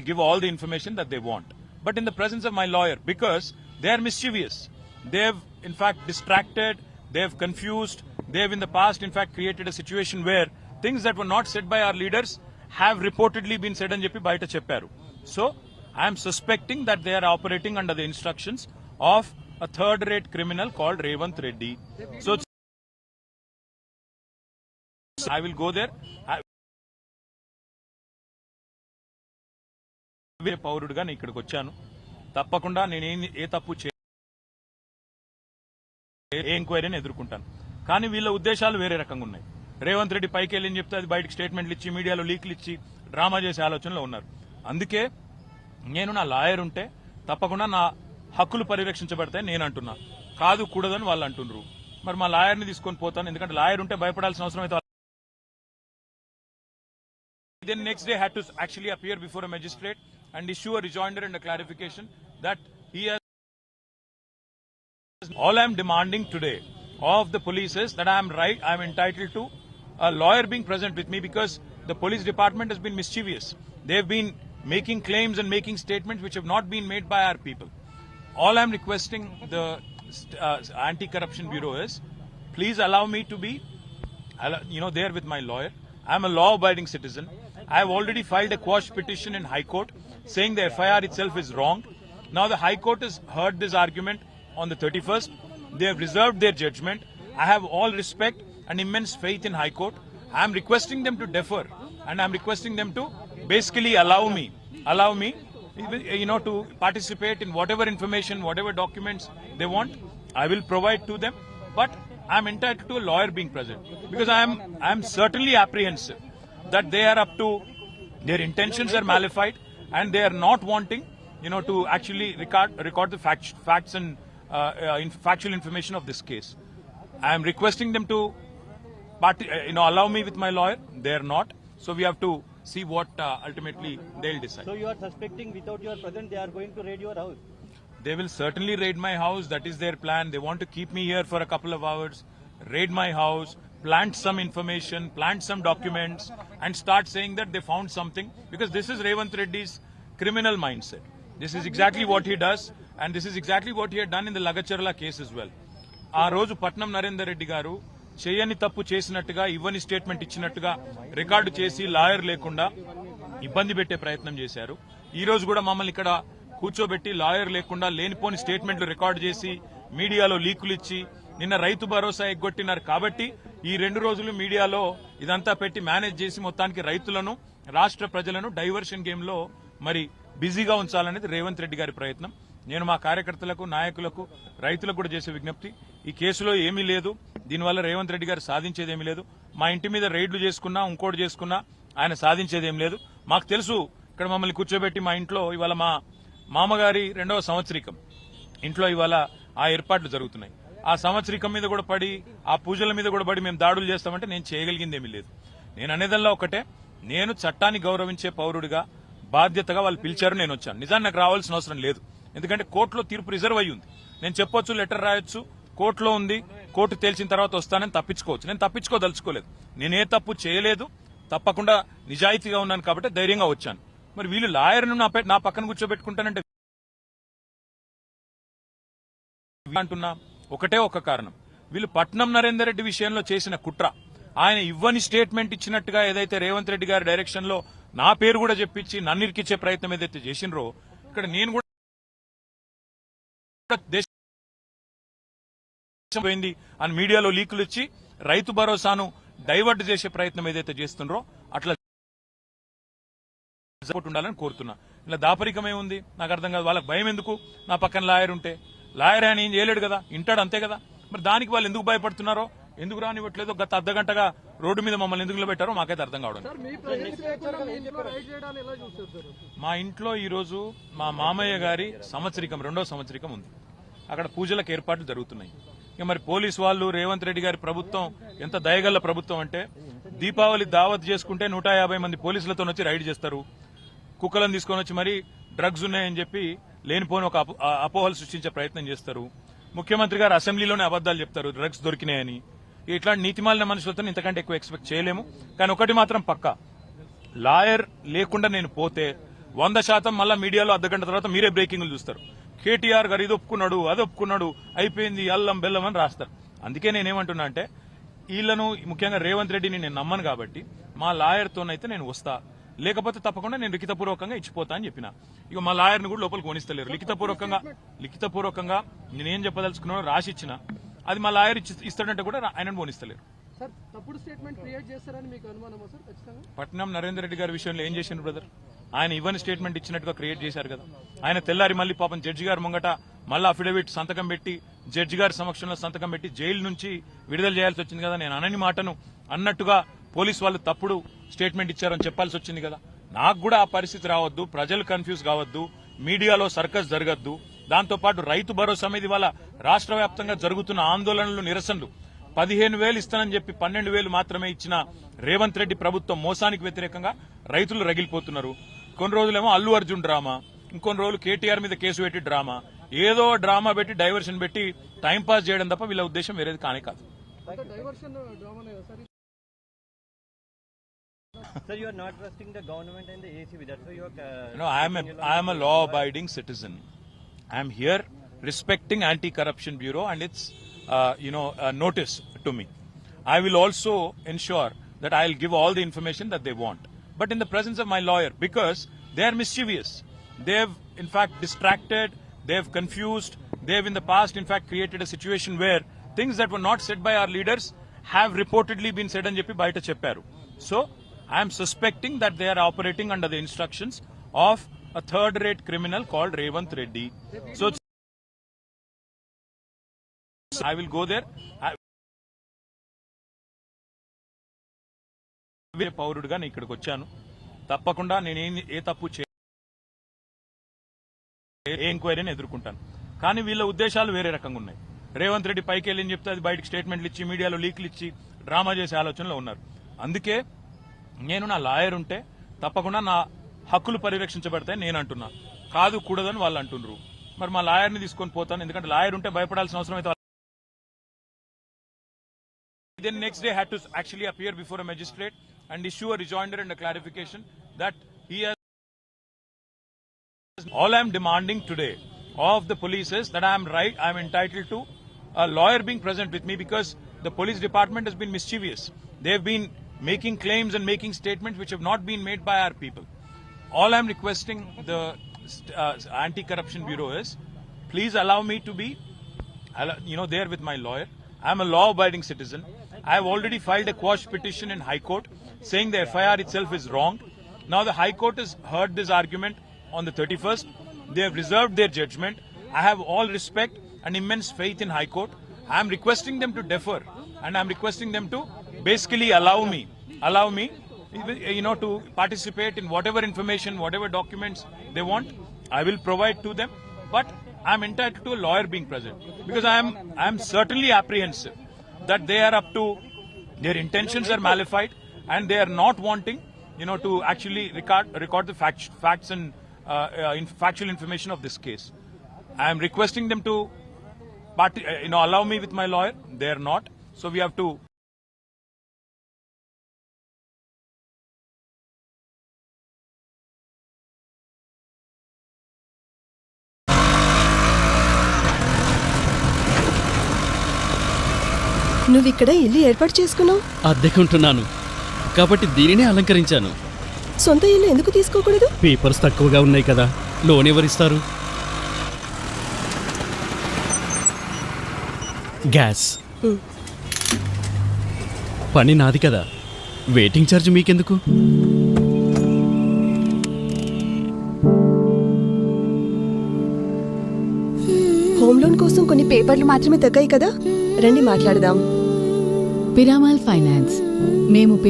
give all the information that they want. But in the presence of my lawyer, because they are mischievous, they have in fact distracted, they have confused, they have in the past in fact created a situation where things that were not said by our leaders have reportedly been said అని చెప్పి బయట చెప్పారు so I'm suspecting that they are operating under the instructions of a third rate criminal called Revanth Reddy so I will go there పౌరుడిగా నేను ఇక్కడికి వచ్చాను. తప్పకుండా నేనేం ఏ తప్పు చే ఏ ఎంక్వైరీని ఎదుర్కొంటాను. కానీ వీళ్ళ ఉద్దేశాలు వేరే రకంగా ఉన్నాయి. రేవంత్ రెడ్డి పైకి వెళ్ళి చెప్తే అది బయటకు స్టేట్మెంట్లు ఇచ్చి మీడియాలో లీక్లు ఇచ్చి డ్రామా చేసే ఆలోచనలో ఉన్నారు. అందుకే నేను నా లాయర్ ఉంటే తప్పకుండా నా హక్కులు పరిరక్షించబడతాయి నేను అంటున్నా. కాదు కూడదని వాళ్ళు అంటున్నారు మరి మా లాయర్ని తీసుకొని పోతాను. ఎందుకంటే లాయర్ ఉంటే భయపడాల్సిన అవసరం అయితే then next day had to actually appear before a magistrate and issue a rejoinder and a clarification that he has all I am demanding today of the police is that I am right, I am entitled to a lawyer being present with me because the police department has been mischievous. They have been making claims and making statements which have not been made by our people. All I am requesting the uh, anti-corruption bureau is, please allow me to be, you know, there with my lawyer. I am a law-abiding citizen. I have already filed a quash petition in High Court saying the FIR itself is wrong. Now the High Court has heard this argument on the 31st. They have reserved their judgment. I have all respect and immense faith in High Court. I am requesting them to defer and I am requesting them to basically allow me, allow me, you know, to participate in whatever information, whatever documents they want. I will provide to them, but I am entitled to a lawyer being present because I am, I am certainly apprehensive that they are up to their intentions are malified and they are not wanting, you know, to actually record record the fact, facts and uh, uh, in, factual information of this case. I am requesting them to, parti- uh, you know, allow me with my lawyer. They are not, so we have to see what uh, ultimately they'll decide. So you are suspecting without your presence they are going to raid your house. They will certainly raid my house. That is their plan. They want to keep me here for a couple of hours, raid my house, plant some information, plant some documents, and start saying that they found something. Because this is Revant Reddy's criminal mindset. This is exactly what he does, and this is exactly what he had done in the Lagacharla case as well. ఆ రోజు పట్నం నరేందర్ రెడ్డి గారు చేయని తప్పు చేసినట్టుగా ఇవ్వని statement ఇచ్చినట్టుగా record చేసి lawyer లేకుండా ఇబ్బంది పెట్టే ప్రయత్నం చేశారు ఈ రోజు కూడా మమ్మల్ని ఇక్కడ కూర్చోబెట్టి లాయర్ లేకుండా లేనిపోని స్టేట్మెంట్లు రికార్డు చేసి మీడియాలో లీకులు ఇచ్చి నిన్న రైతు భరోసా ఎగ్గొట్టినారు కాబట్టి ఈ రెండు రోజులు మీడియాలో ఇదంతా పెట్టి మేనేజ్ చేసి మొత్తానికి రైతులను రాష్ట్ర ప్రజలను డైవర్షన్ గేమ్లో మరి బిజీగా ఉంచాలనేది రేవంత్ రెడ్డి గారి ప్రయత్నం. నేను మా కార్యకర్తలకు నాయకులకు రైతులకు కూడా చేసే విజ్ఞప్తి. ఈ కేసులో ఏమీ లేదు. దీనివల్ల రేవంత్ రెడ్డి గారు సాధించేది ఏమీ లేదు. మా ఇంటి మీద రైడ్లు చేసుకున్నా ఇంకోటి చేసుకున్నా ఆయన సాధించేది ఏం లేదు. మాకు తెలుసు ఇక్కడ మమ్మల్ని కూర్చోబెట్టి మా ఇంట్లో ఇవాళ మా మామగారి రెండవ సంవత్సరికం. ఇంట్లో ఇవాళ ఆ ఏర్పాట్లు జరుగుతున్నాయి. ఆ సంవత్సరికం మీద కూడా పడి ఆ పూజల మీద కూడా పడి మేము దాడులు చేస్తామంటే నేను చేయగలిగిందేమీ లేదు. నేను అనేదల్లా ఒకటే నేను చట్టాన్ని గౌరవించే పౌరుడిగా బాధ్యతగా వాళ్ళు పిలిచారు నేను వచ్చాను. నిజాన్ని నాకు రావాల్సిన అవసరం లేదు. ఎందుకంటే కోర్టులో తీర్పు రిజర్వ్ అయ్యి ఉంది. నేను చెప్పొచ్చు లెటర్ రాయొచ్చు కోర్టులో ఉంది కోర్టు తేల్చిన తర్వాత వస్తానని తప్పించుకోవచ్చు. నేను తప్పించుకోదలుచుకోలేదు. నేను ఏ తప్పు చేయలేదు తప్పకుండా నిజాయితీగా ఉన్నాను కాబట్టి ధైర్యంగా వచ్చాను. మరి వీళ్ళు లాయర్ను నా నా పక్కన కూర్చోబెట్టుకుంటానంటే అంటున్నా ఒకటే ఒక కారణం. వీళ్ళు పట్నం నరేందర్ రెడ్డి విషయంలో చేసిన కుట్ర. ఆయన ఇవ్వని స్టేట్మెంట్ ఇచ్చినట్టుగా ఏదైతే రేవంత్ రెడ్డి గారి డైరెక్షన్లో నా పేరు కూడా చెప్పించి నన్ను ఇరికిచ్చే ప్రయత్నం ఏదైతే చేసినరో ఇక్కడ నేను కూడా దేశం పోయింది అని మీడియాలో లీకులు ఇచ్చి రైతు భరోసాను డైవర్ట్ చేసే ప్రయత్నం ఏదైతే చేస్తున్నారో అట్లా ఉండాలని కోరుతున్నా. ఇలా దాపరికమే ఉంది నాకు అర్థం కాదు. వాళ్ళకి భయం ఎందుకు? నా పక్కన లాయర్ ఉంటే లాయర్ ఆయన ఏం చేయలేడు కదా? ఇంటాడు అంతే కదా? మరి దానికి వాళ్ళు ఎందుకు భయపడుతున్నారో? ఎందుకు రానివ్వట్లేదో? గత అర్ధ గంటగా రోడ్డు మీద మమ్మల్ని ఎందుకు నిలబెట్టారో మాకైతే అర్థం కావడం మీ ఇంట్లో సార్? మా ఇంట్లో ఈ రోజు మా మామయ్య గారి సంవత్సరికం రెండో సంవత్సరికం ఉంది. అక్కడ పూజలకు ఏర్పాట్లు జరుగుతున్నాయి. ఇక మరి పోలీస్ వాళ్ళు రేవంత్ రెడ్డి గారి ప్రభుత్వం ఎంత దయగల్ల ప్రభుత్వం అంటే దీపావళి దావత్ చేసుకుంటే నూట యాభై మంది పోలీసులతో వచ్చి రైడ్ చేస్తారు. కుక్కలను తీసుకొని వచ్చి మరి డ్రగ్స్ ఉన్నాయని చెప్పి లేనిపోని ఒక అపో- అపోహలు సృష్టించే ప్రయత్నం చేస్తారు. ముఖ్యమంత్రి గారు అసెంబ్లీలోనే అబద్దాలు చెప్తారు డ్రగ్స్ దొరికినాయని. ఇట్లాంటి నీతిమాలిన మనుషులతో ఇంతకంటే ఎక్కువ ఎక్స్పెక్ట్ చేయలేము. కానీ ఒకటి మాత్రం పక్కా. లాయర్ లేకుండా నేను పోతే వంద శాతం మళ్ళా మీడియాలో అర్ధగంట తర్వాత మీరే బ్రేకింగ్లు చూస్తారు. కేటీఆర్ గారు ఇది ఒప్పుకున్నాడు అది ఒప్పుకున్నాడు అయిపోయింది అల్లం బెల్లం అని రాస్తారు. అందుకే నేనేమంటున్నా అంటే వీళ్ళను ముఖ్యంగా రేవంత్ రెడ్డిని నేను నమ్మను కాబట్టి మా లాయర్తోనైతే నేను వస్తా. లేకపోతే తప్పకుండా నేను లిఖితపూర్వకంగా ఇచ్చిపోతా అని చెప్పిన. ఇక మా లాయర్ని కూడా లోపలికి కొనిస్తలేరు. లిఖితపూర్వకంగా లిఖితపూర్వకంగా నేనేం చెప్పదలుచుకున్నానో రాసి ఇచ్చిన అది మా లాయర్ ఇస్తాడంటే కూడా ఆయనను పోనిస్తలేరు. పట్నం నరేందర్ రెడ్డి గారి విషయంలో ఏం చేసిండు బ్రదర్? ఆయన ఇవ్వని స్టేట్మెంట్ ఇచ్చినట్టుగా క్రియేట్ చేశారు కదా. ఆయన తెల్లారి మళ్ళీ పాపం జడ్జి గారు ముంగట మళ్ళీ అఫిడవిట్ సంతకం పెట్టి జడ్జి గారి సమక్షంలో సంతకం పెట్టి జైలు నుంచి విడుదల చేయాల్సి వచ్చింది కదా నేను అనని మాటను అన్నట్టుగా పోలీస్ వాళ్ళు తప్పుడు స్టేట్మెంట్ ఇచ్చారని చెప్పాల్సి వచ్చింది కదా. నాకు కూడా ఆ పరిస్థితి రావద్దు ప్రజలు కన్ఫ్యూజ్ కావద్దు మీడియాలో సర్కస్ జరగద్దు. దాంతోపాటు రైతు భరోసా మీద ఇవాళ రాష్ట్ర వ్యాప్తంగా జరుగుతున్న ఆందోళనలు నిరసనలు. పదిహేను వేలు ఇస్తానని చెప్పి పన్నెండు వేలు మాత్రమే ఇచ్చిన రేవంత్ రెడ్డి ప్రభుత్వం మోసానికి వ్యతిరేకంగా రైతులు రగిలిపోతున్నారు. కొన్ని రోజులేమో అల్లు అర్జున్ డ్రామా ఇంకొన్ని రోజులు కేటీఆర్ మీద కేసు పెట్టి డ్రామా. ఏదో డ్రామా పెట్టి డైవర్షన్ పెట్టి టైంపాస్ చేయడం తప్ప వీళ్ళ ఉద్దేశం వేరేది కానే కాదు. Sir, you are not trusting the government and the ACB. That's why you are. Uh, no, I am a I am a law-abiding citizen. I am here respecting Anti-Corruption Bureau and its uh, you know uh, notice to me. I will also ensure that I will give all the information that they want, but in the presence of my lawyer because they are mischievous. They have in fact distracted. They have confused. They have in the past in fact created a situation where things that were not said by our leaders have reportedly been said and JP Baita Chepparu. So I'm suspecting that they are operating under the instructions of a third rate criminal called Revanth Reddy so I will go there పౌరుడిగా నేను ఇక్కడికి వచ్చాను. తప్పకుండా నేను ఏ తప్పు చే ఏ ఎంక్వైరీని ఎదుర్కొంటాను. కానీ వీళ్ళ ఉద్దేశాలు వేరే రకంగా ఉన్నాయి. రేవంత్ రెడ్డి పైకి వెళ్ళి చెప్తే అది బయటకు స్టేట్మెంట్లు ఇచ్చి మీడియాలో లీక్లు ఇచ్చి డ్రామా చేసే ఆలోచనలో ఉన్నారు. అందుకే నేను నా లాయర్ ఉంటే తప్పకుండా నా హక్కులు పరిరక్షించబడతాయి నేను అంటున్నా కాదు కూడదని వాళ్ళు అంటున్నారు మరి మా లాయర్ని తీసుకొని పోతాను ఎందుకంటే లాయర్ ఉంటే భయపడాల్సిన అవసరం అయితే then next day had to actually appear before a magistrate and issue a rejoinder and a clarification that he has all I am demanding today of the police is that I am right, I am entitled to a lawyer being present with me because the police department has been mischievous. They have been making claims and making statements which have not been made by our people. All I am requesting the uh, anti-corruption bureau is, please allow me to be, you know, there with my lawyer. I am a law-abiding citizen. I have already filed a quash petition in High Court saying the FIR itself is wrong. Now the High Court has heard this argument on the 31st. They have reserved their judgment. I have all respect and immense faith in High Court. I am requesting them to defer and I am requesting them to basically allow me, allow me, you know, to participate in whatever information, whatever documents they want. I will provide to them, but I am entitled to a lawyer being present because I am, I am certainly apprehensive that they are up to their intentions are malified and they are not wanting, you know, to actually record record the fact, facts and uh, uh, in factual information of this case. I am requesting them to, parti- uh, you know, allow me with my lawyer. They are not, so we have to నువ్వు ఇక్కడ ఇల్లు ఏర్పాటు చేసుకున్నావు? అద్దెకుంటున్నాను. కాబట్టి దీనినే అలంకరించాను. సొంత ఇల్లు ఎందుకు తీసుకోకూడదు? పేపర్స్ తక్కువగా ఉన్నాయి కదా. లోన్ ఎవరిస్తారు? గ్యాస్. పని నాది కదా. వెయిటింగ్ ఛార్జ్ మీకెందుకు? హోమ్ లోన్ కోసం కొన్ని పేపర్లు మాత్రమే తగ్గాయి కదా. రండి మాట్లాడదాం. పిరామాల్ ఫైనాన్స్ మేము పే